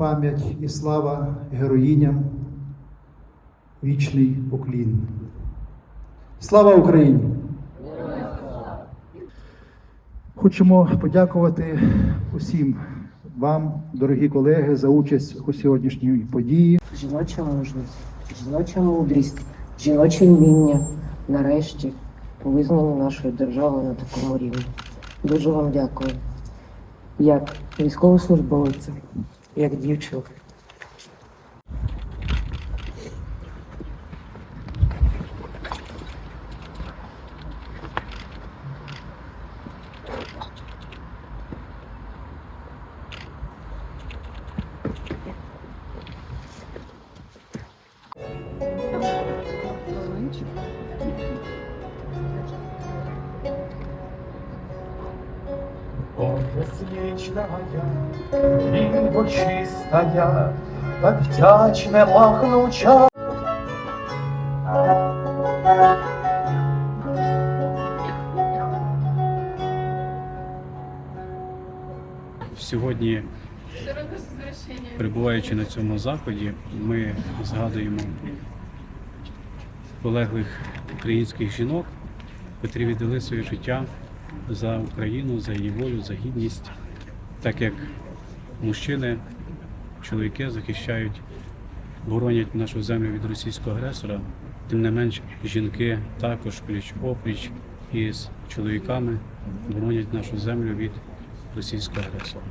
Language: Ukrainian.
пам'ять і слава героїням, вічний уклін. Слава Україні! Хочемо подякувати усім вам, дорогі колеги, за участь у сьогоднішній події. Жіноча мужність, жіноча мудрість, жіноче вміння нарешті визнані нашою державою на такому рівні. Дуже вам дякую. Як військовослужбовцям, як дівчинка. Свечная, небо чистая, как вдячне махнуча. Сьогодні, перебуваючи на цьому заході, ми згадуємо полеглих українських жінок, котрі віддали своє життя за Україну, за її волю, за гідність, так як мужчини, чоловіки захищають, боронять нашу землю від російського агресора. Тим не менш, жінки також пліч опліч із чоловіками боронять нашу землю від російського агресора.